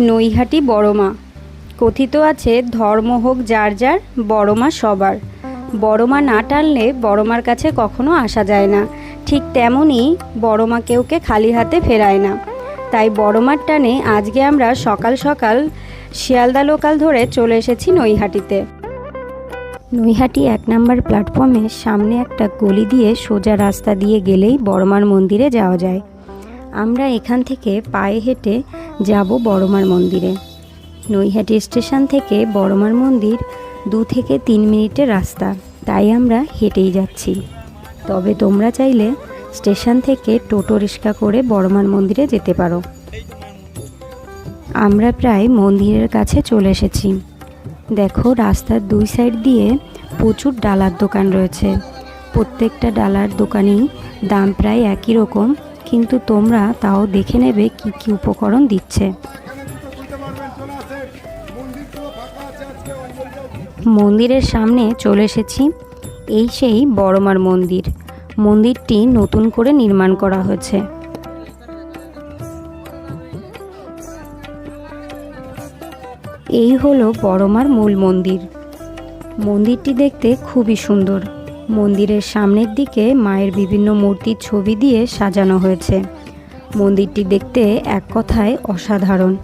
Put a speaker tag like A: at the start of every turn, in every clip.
A: নৈহাটি বড়মা। কথিত আছে ধর্ম হোক, যার যার, বড়মা সবার। বড়মা না টানলে বড়মার কাছে কখনো আসা যায় না। ঠিক তেমনই বড়মা কেউকে খালি হাতে ফেরায় না। তাই বড়মার টানে আজকে আমরা সকাল সকাল শিয়ালদা লোকাল ধরে চলে এসেছি নৈহাটিতে। নৈহাটি এক নম্বর প্ল্যাটফর্মে সামনে একটা গলি দিয়ে সোজা রাস্তা দিয়ে গেলেই বড়মার মন্দিরে যাওয়া যায়। আমরা এখান থেকে পায়ে হেঁটে যাব বড়মার মন্দিরে। নৈহাটি স্টেশন থেকে বড়মার মন্দির দু থেকে তিন মিনিটের রাস্তা। তাই আমরা হেঁটেই যাচ্ছি। তবে তোমরা চাইলে স্টেশন থেকে টোটো রিক্সা করে বড়মার মন্দিরে যেতে পারো। আমরা প্রায় মন্দিরের কাছে চলে এসেছি। দেখো রাস্তার দুই সাইড দিয়ে প্রচুর ডালার দোকান রয়েছে। প্রত্যেকটা ডালার দোকানেই দাম প্রায় একই রকম। কিন্তু তোমরা তাও দেখে নেবে কি কি উপকরণ দিচ্ছে। মন্দিরের সামনে চলে এসেছি। এই সেই বড়মার মন্দির। মন্দিরটি নতুন করে নির্মাণ করা হয়েছে। এই হলো বড়মার মূল মন্দির। মন্দিরটি দেখতে খুবই সুন্দর। মন্দিরের সামনের দিকে মায়ের বিভিন্ন মূর্তির ছবি দিয়ে সাজানো হয়েছে। মন্দিরটি দেখতে এক কথায় অসাধারণ।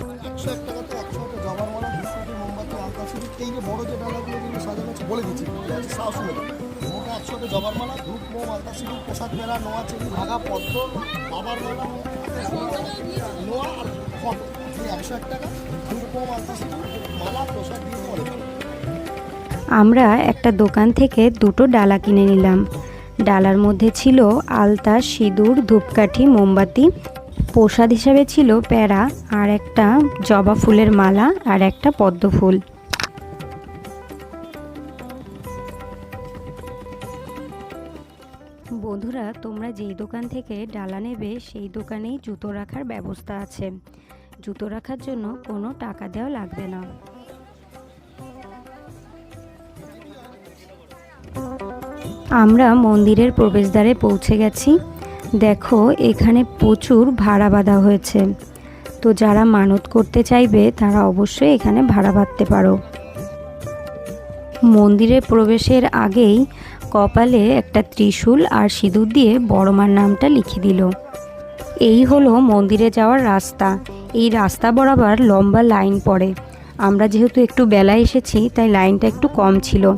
B: একশো টাকা মালা প্রসাদ দিয়ে
A: আমরা একটা দোকান থেকে দুটো ডালা কিনে নিলাম। ডালার মধ্যে ছিল আলতা, সিঁদুর, ধূপকাঠি, মোমবাতি। প্রসাদ হিসাবে ছিল প্যারা আর একটা জবা ফুলের মালা আর একটা পদ্ম ফুল। বন্ধুরা, তোমরা যেই দোকান থেকে ডালা নেবে, সেই দোকানেই জুতো রাখার ব্যবস্থা আছে। জুতো রাখার জন্য কোনো টাকা দেওয়া লাগবে না। আমরা মন্দিরের প্রবেশদ্বারে পৌঁছে গেছি। দেখো, এখানে প্রচুর ভাড়া বাঁধা হয়েছে। তো যারা মানত করতে চাইবে, তারা অবশ্যই এখানে ভাড়া বাঁধতে পারো। মন্দিরে প্রবেশের আগেই কপালে একটা ত্রিশূল আর সিঁদুর দিয়ে বড়মার নামটা লিখে দিল। এই হলো মন্দিরে যাওয়ার রাস্তা। এই রাস্তা বরাবর লম্বা লাইন পড়ে। আমরা যেহেতু একটু বেলায় এসেছি, তাই লাইনটা একটু কম ছিল।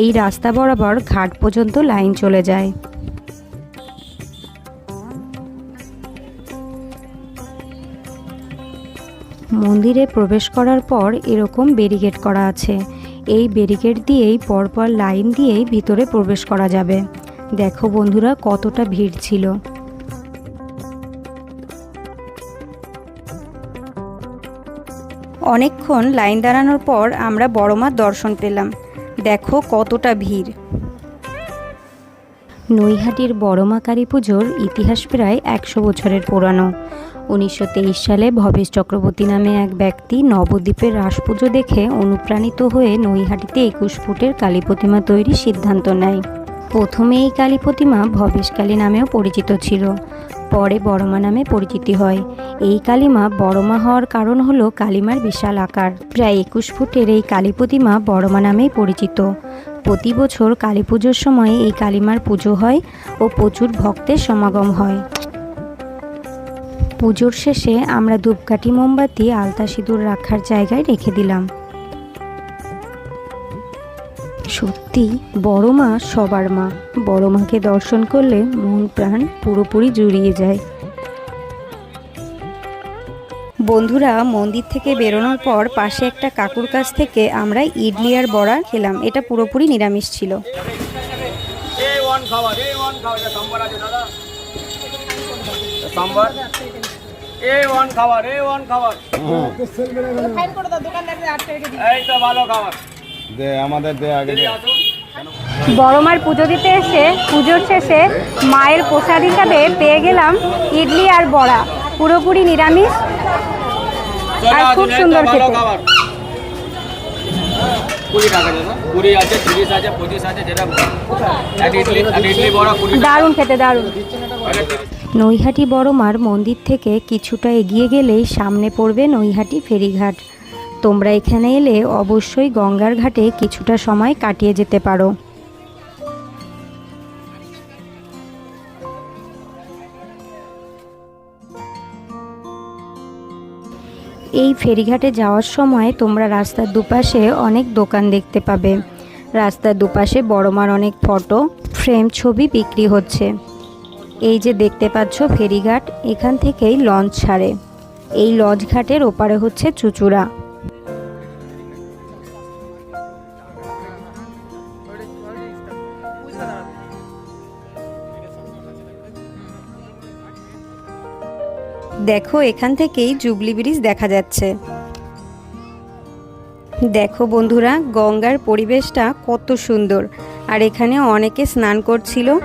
A: এই রাস্তা বরাবর ঘাট পর্যন্ত লাইন চলে যায়। মন্দিরে প্রবেশ করার পর এরকম ব্যারিকেড করা আছে। এই ব্যারিকেড দিয়েই পরপর লাইন দিয়েই ভিতরে প্রবেশ করা যাবে। দেখো বন্ধুরা, কতটা ভিড় ছিল। অনেকক্ষণ লাইন দাঁড়ানোর পর আমরা বড়মার দর্শন পেলাম। দেখো কতটা ভিড়। নৈহাটির বড়মা কালী পুজোর ইতিহাস প্রায় একশো বছরের পুরানো। উনিশশো তেইশ সালে ভবেশ চক্রবর্তী নামে এক ব্যক্তি নবদ্বীপের রাস পুজো দেখে অনুপ্রাণিত হয়ে নৈহাটিতে একুশ ফুটের কালী প্রতিমা তৈরির সিদ্ধান্ত নেয়। প্রথমে এই কালী প্রতিমা ভবেশ কালী নামেও পরিচিত ছিল। পরে বড়মা নামে পরিচিতি হয়। এই কালিমা বড়মা হওয়ার কারণ হলো কালিমার বিশাল আকার। প্রায় একুশ ফুটের এই কালী প্রতিমা বড়মা নামেই পরিচিত। প্রতি বছর কালী পুজোর সময় এই কালিমার পুজো হয় ও প্রচুর ভক্তের সমাগম হয়। পুজোর শেষে আমরা ধূপকাঠি মোমবাতি, আলতা সিঁদুর রাখার জায়গায় রেখে দিলাম। সত্যি বড় মা সবার মা। বড় মাকে দর্শন করলে মন প্রাণ পুরোপুরি জুড়িয়ে যায়। বন্ধুরা, মন্দির থেকে বেরোনোর পর পাশে একটা কাকুর কাছ থেকে আমরা ইডলি আর বড়া খেলাম। এটা পুরোপুরি নিরামিষ ছিল।
C: খাবার খাবার।
D: দে আমাদের দে আগে
C: দিদি
D: দে।
C: আসুন
A: বড়মার পুজো দিতে এসে পুজোর শেষে মায়ের প্রসাদ হিসাবে পেয়ে গেলাম ইডলি আর বড়া পুরোপুরি নিরামিষ আর খুব সুন্দর খেতে। দারুণ খেতে দারুণ। নৈহাটি বড়মার মন্দির থেকে কিছুটা এগিয়ে গেলেই সামনে পড়বে নৈহাটি ফেরিঘাট। তোমরা এখানে এলে অবশ্যই গঙ্গার ঘাটে কিছুটা সময় কাটিয়ে যেতে পারো। এই ফেরিঘাটে যাওয়ার সময় তোমরা রাস্তার দুপাশে অনেক দোকান দেখতে পাবে। রাস্তার দুপাশে বড়মার অনেক ফটো, ফ্রেম ছবি বিক্রি হচ্ছে। এই যে দেখতে পাচ্ছ ফেরিঘাট, এখান থেকেই লঞ্চ ছাড়ে। এই লঞ্চ ঘাটের ওপারে হচ্ছে চুচুড়া। দেখো, এখান থেকেই জুবলি ব্রিজ দেখা যাচ্ছে। দেখো বন্ধুরা, গঙ্গার পরিবেশটা কত সুন্দর। আর এখানে অনেকে স্নান করছিল।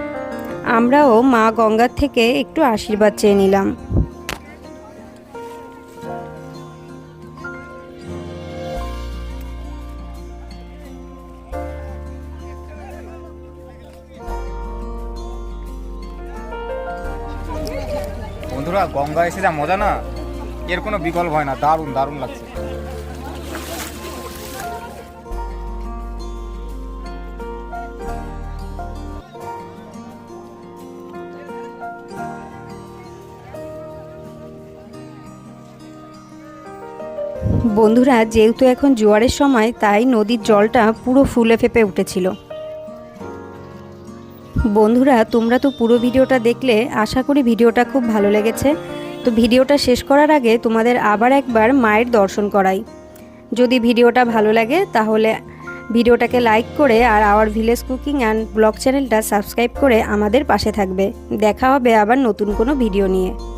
A: আমরাও মা গঙ্গার থেকে একটু আশীর্বাদ চেয়ে নিলাম।
E: বন্ধুরা, গঙ্গা এসে যা মজা না, এর কোনো বিকল্প হয় না, দারুণ দারুণ লাগছে।
A: বন্ধুরা, যেহেতু এখন জোয়ারের সময়, তাই নদীর জলটা পুরো ফুলে ফেপে উঠেছিল। বন্ধুরা, তোমরা তো পুরো ভিডিওটা দেখলে, আশা করি ভিডিওটা খুব ভালো লেগেছে। তো ভিডিওটা শেষ করার আগে তোমাদের আবার একবার মায়ের দর্শন করাই। যদি ভিডিওটা ভালো লাগে, তাহলে ভিডিওটাকে লাইক করে আর our village cooking and blog চ্যানেলটা সাবস্ক্রাইব করে আমাদের পাশে থাকবে। দেখা হবে আবার নতুন কোনো ভিডিও নিয়ে।